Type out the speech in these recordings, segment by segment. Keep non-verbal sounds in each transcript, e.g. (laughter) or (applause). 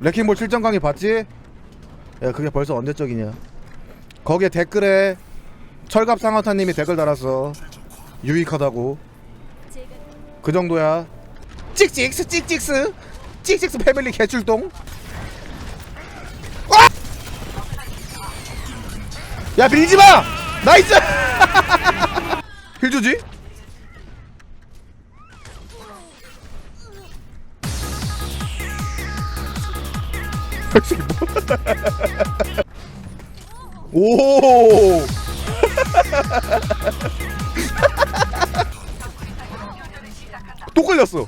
레킹볼 7점 강의 봤지? 야 그게 벌써 언제적이냐? 거기에 댓글에 철갑 상어타님이 댓글 달았어. 유익하다고. 그 정도야. 찍찍스 찍찍스. 찍찍스 패밀리 개출동. 와! 야 밀지마! 나이스! (laughs) 힐 주지? 오! (laughs) 또 걸렸어.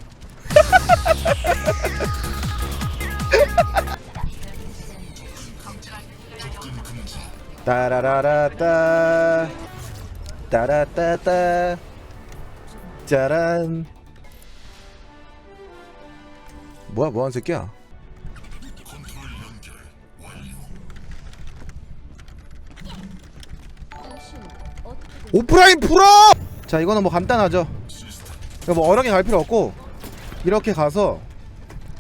(laughs) 따라라라따. 따라따따. 짜란. 뭐야 뭐하는 새끼야 오프라인 풀어! 자 이거는 뭐 간단하죠. 이거 뭐 어렵게 갈 필요 없고 이렇게 가서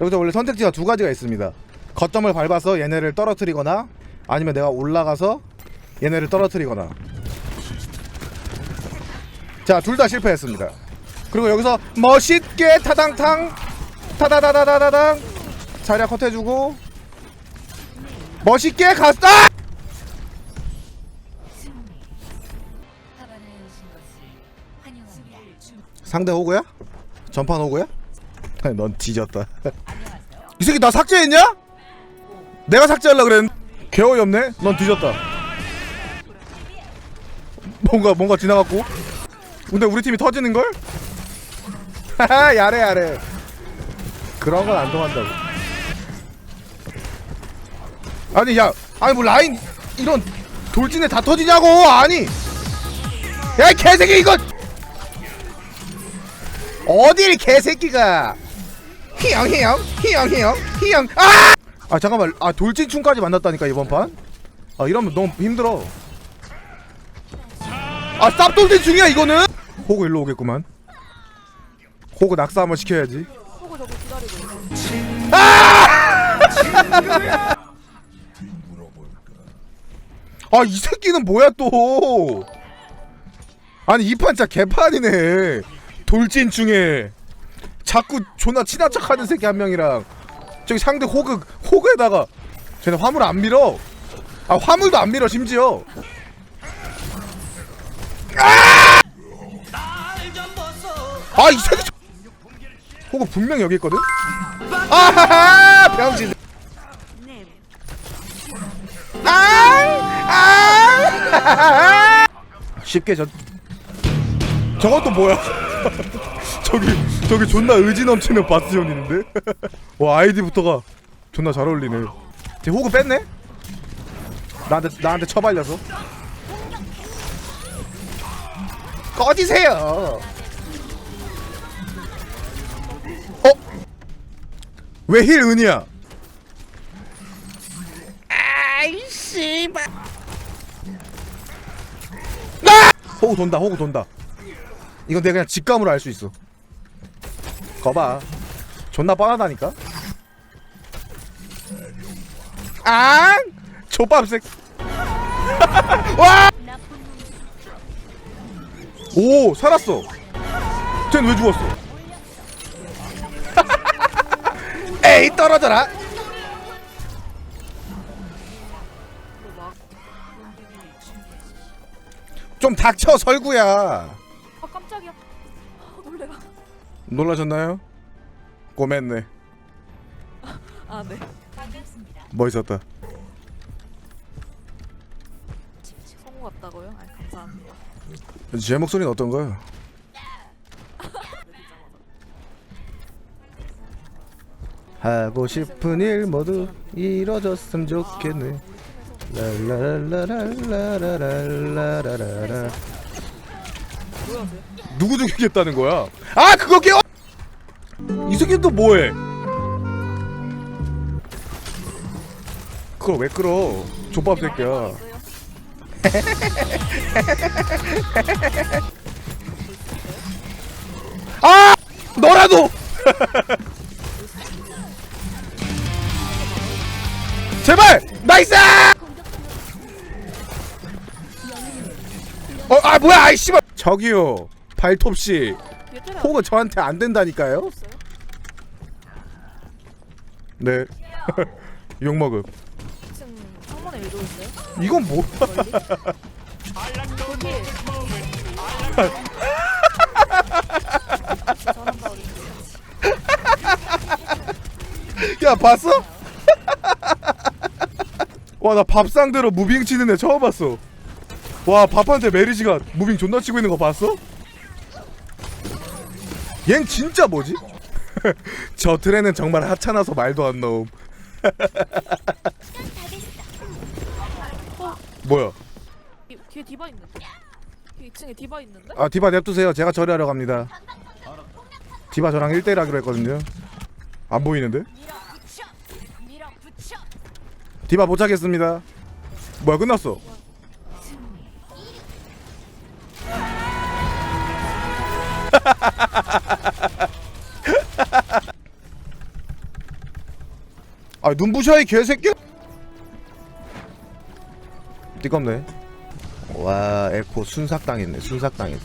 여기서 원래 선택지가 두 가지가 있습니다. 거점을 밟아서 얘네를 떨어뜨리거나 아니면 내가 올라가서 얘네를 떨어뜨리거나. 자 둘 다 실패했습니다. 그리고 여기서 멋있게 타당탕 타다다다다다당 자리야 컷 해주고 멋있게 갔다 상대 호구야? 전판 호구야? (laughs) 넌 뒤졌다. 이 새끼 나 삭제했냐? 내가 삭제하려 그랬는데 개 어이 없네. 넌 뒤졌다. 뭔가 뭔가 지나갔고. 근데 우리 팀이 터지는 걸? 하하 (laughs) 야래 야래. 그런 건 안 통한다고. 아니 야 아니 뭐 라인 이런 돌진에 다 터지냐고 아니. 야이 개새끼 이거 어딜 개새끼가. 희영 희영 희영 희영 희영. 아! 아 잠깐만. 아 돌진충까지 만났다니까 이번 판? 아 이러면 너무 힘들어. 아 쌉돌진충이야 이거는? 호구 일로 오겠구만. 호구 낙사 한번 시켜야지. 보고 저거 기다리고. 아이 새끼는 뭐야 또? 아니 이 판 진짜 개판이네 돌진충에 자꾸 존나 친한 척하는 새끼 한 명이랑 저기 상대 호그 호그에다가 쟤네 화물 안 밀어. 아 화물도 안 밀어 심지어. 아! 이 새끼 저- 호그 분명 여기 있거든? 아하하 (laughs) 병신. 아! (laughs) 쉽게 저 저것도 뭐야? (laughs) 저기 저기 존나 의지 넘치는 바스존 있는데? (laughs) 와 아이디부터가 존나 잘 어울리네. 제 호그 뺐네? 나한테 나한테 처발려서. 꺼지세요. 어? 왜 힐 은이야? 호구 돈다 호구 돈다 이건 내가 그냥 직감으로 알 수 있어. 거봐. 존나 뻔하다니까. 아 족밥색. (laughs) 와 오 살았어. 쟤는 왜 죽었어? (laughs) 에이 떨어져라. 좀 닥쳐 설구야. 아 깜짝이야. 아, 놀래라. 놀라셨나요? 꼬맸네 아 네. 멋있었다 성우 같다고요? 아 감사합니다. 제 목소리는 어떤가요? 하고 싶은 일 모두 이뤄졌으면 좋겠네 뭐야 쟤? 누구 죽이겠다는 거야? 아 그거 깨워! 이 새끼 또 뭐해? 그걸 왜 끌어? 족밥 새끼야? (laughs) 아! 너라도! (laughs) 제발 나이스 어 아 뭐야 아이 씨발 저기요 발톱씨. 호그 저한테 안 된다니까요? 네 (laughs) 욕먹음 창문에 있어요? 이건 뭐 멀리? 거기. 저한다 어디? 야 봤어? (laughs) 와 나 밥상대로 무빙 치는 애 처음 봤어 와 밥한테 메리지가 무빙 존나 치고 있는 거 봤어? 얜 진짜 뭐지? (laughs) 저 트레는 정말 하찮아서 말도 안 나옴 (laughs) 뭐야 뒤- 뒤에 디바 있는데? 뒤에 2층에 디바 있는데? 아 디바 냅두세요 제가 처리하러 갑니다 디바 저랑 1대1 하기로 했거든요 안 보이는데? 디바 못 차겠습니다 뭐야 끝났어 (laughs) 아 눈부셔 이 개새끼. 띠껍네. 와 에코 순삭당했네 순삭당했어.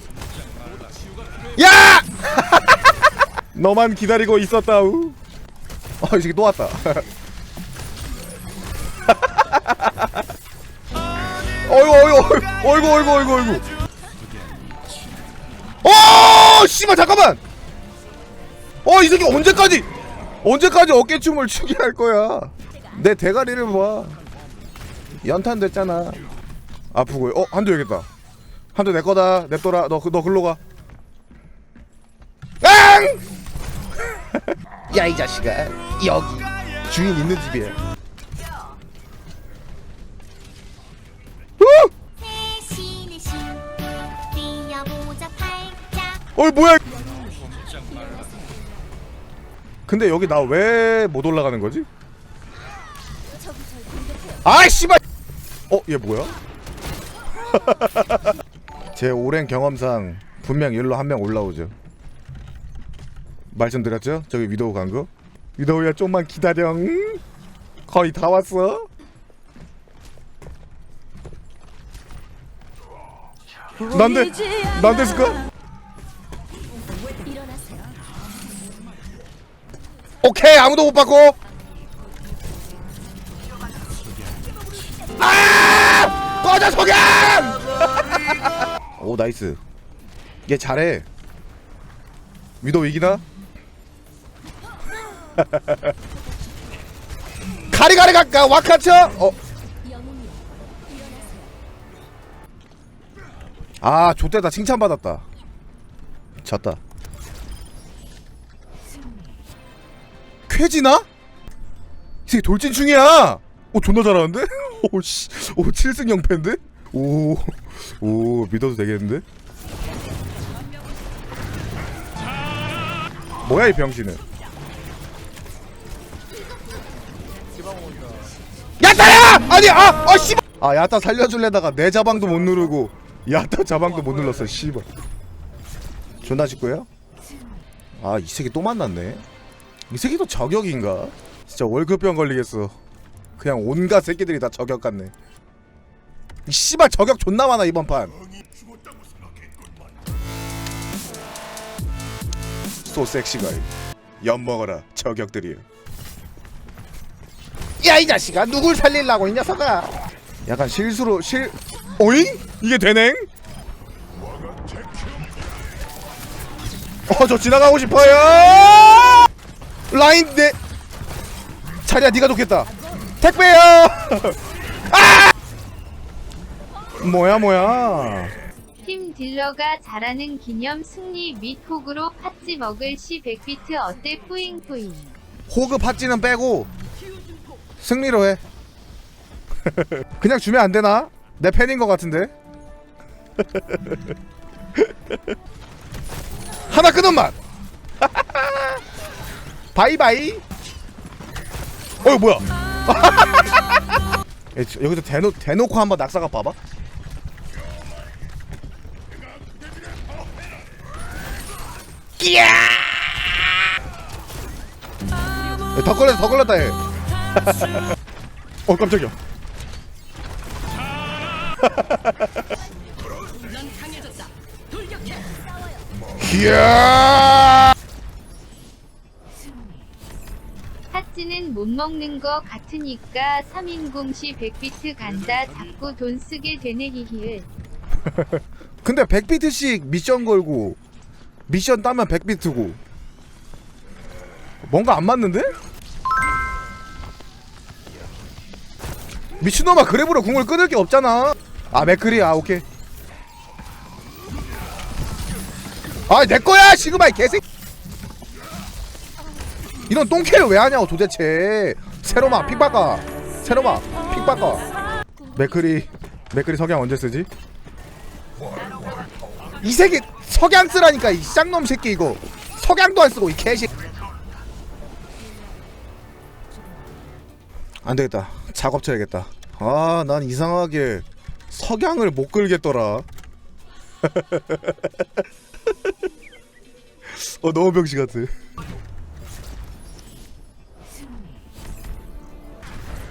야! (laughs) 너만 기다리고 있었다우. 어이 새끼 또 왔다. (laughs) 어이구 어이구 어이구 어이구 어이구 어이구. 어 씨발 잠깐만! 어 이 새끼 언제까지 언제까지 어깨춤을 추게 할 거야? 내 대가리를 봐 연탄 됐잖아. 아프고 어 한도 여기있다. 한도 내 거다 냅둬라 너, 그- 너 글로 가. 앙! 야 이 자식아. 여기 주인 있는 집이야 어이 뭐야 근데 여기 나 왜 못 올라가는 거지? 아이 씨발 어 얘 뭐야? (laughs) 제 오랜 경험상 분명 일로 한 명 올라오죠 말씀드렸죠? 저기 위도우 간거 위도우야 좀만 기다려 응? 거의 다 왔어 난데 난데스까? 오케이 아무도 못 받고. 아! 꺼져 석양 오 나이스. 얘 잘해. 위도 이기나? (laughs) 가리가리 갈까? 와카쳐 어. 아 좆대다 칭찬받았다. 졌다 쾌지나? 이 새끼 돌진 중이야. 오 존나 잘하는데? 오씨, (laughs) 오 7승 0패인데? 오, 오 믿어도 되겠는데? 뭐야 이 병신은? 야타야! 아니 아, 아 씨발! 아 야타 살려줄래다가 내 자방도 못 누르고 야타 자방도 못 눌렀어 씨발. 존나 짓고요? 아이 새끼 또 만났네. 이 새끼도 저격인가? 진짜 월급병 걸리겠어. 그냥 온갖 새끼들이 다 저격 같네. 이 씨발 저격 존나 많아 이번 판. 소 섹시가이. 엿 먹어라 저격들이여. 야이 자식아 누굴 살릴라고 이 녀석아. 약간 실수로 실. 오잉? 이게 되냉? 어저 지나가고 싶어요. 라인 내 자리야 네가 좋겠다. 택배야! (laughs) 아! 뭐야 뭐야. 팀 딜러가 잘하는 기념 승리 및 호구로 팥찌 먹을 시 100비트 어때? 뿌잉뿌잉. 호그 팥찌는 빼고 승리로 해. (laughs) 그냥 주면 안 되나? 내 팬인 것 같은데? (laughs) 하나 끊은 맛 바이바이. 어이 뭐야. (laughs) 여기서 대놓, 대놓고 한번 낙사가 봐봐. 끼야! 에, 더 걸렸다 더 걸렸다 얘 (laughs) 어 깜짝이야. (laughs) 이야 팥찌는 못 먹는 거 같으니까 3인공 시 100비트 간다 자꾸 돈 쓰게 되네 히히을 (laughs) 근데 100비트씩 미션 걸고 미션 따면 100비트고. 뭔가 안 맞는데? 미친놈아 그래브로 궁을 끊을 게 없잖아. 아 맥크리 아 오케이. 아 내거야 시그마 이 개새끼 이런 똥캐를 왜 하냐고 도대체. 세로마 픽 바꿔 세로마 픽 바꿔 맥크리 맥크리 석양 언제 쓰지? 이 새끼 석양 쓰라니까 이 쌍놈 새끼 이거. 석양도 안 쓰고 이 개새끼 안 되겠다. 작업 쳐야겠다. 아 난 이상하게 석양을 못 끌겠더라. (laughs) 어 너무 병신 같아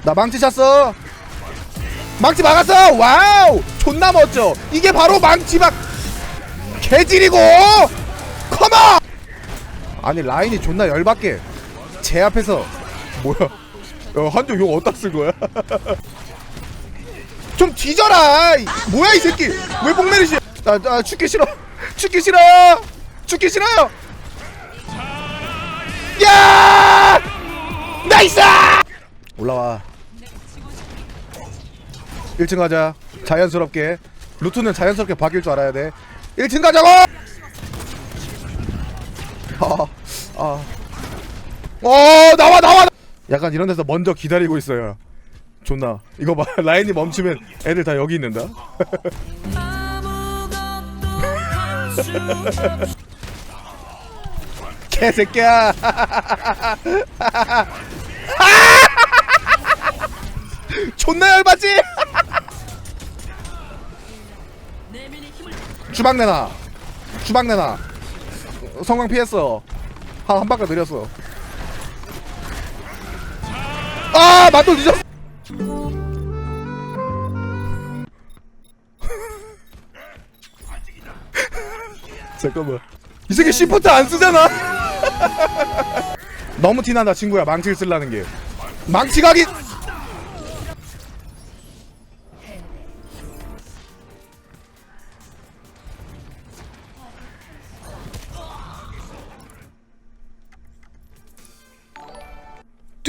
나 망치 찼어. 망치 막았어. 와우! 존나 멋져. 이게 바로 망치 막 개질이고. 컴온! 아니 라인이 존나 열받게. 제 앞에서 뭐야? 어, 한조 욕 어디다 쓴 거야? (laughs) 좀 뒤져라 이- 뭐야 이 새끼? 왜 복메르시 나, 나 죽기 싫어. 죽기 싫어. 죽기 싫어요 야! 나이스! 올라와 1층 가자. 자연스럽게. 루트는 자연스럽게 바뀔 줄 알아야 돼. 1층 가자고! 아, 아. 어 나와 나와! 약간 이런 데서 먼저 기다리고 있어요. 존나. 이거 봐. (laughs) 라인이 멈추면 애들 다 여기 있는다. (laughs) 개새끼야! (laughs) 존나 열받지 주방 내놔. 주방 내놔. 성광 피했어. 한, 한 바퀴 느렸어. 아 만돌 늦었어. (laughs) 잠깐만. 이 새끼 시프트 안 쓰잖아. (laughs) 너무 티난다 친구야. 망치를 쓰려는 게. 망치 각이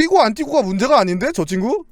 뛰고 안 뛰고가 문제가 아닌데 저 친구?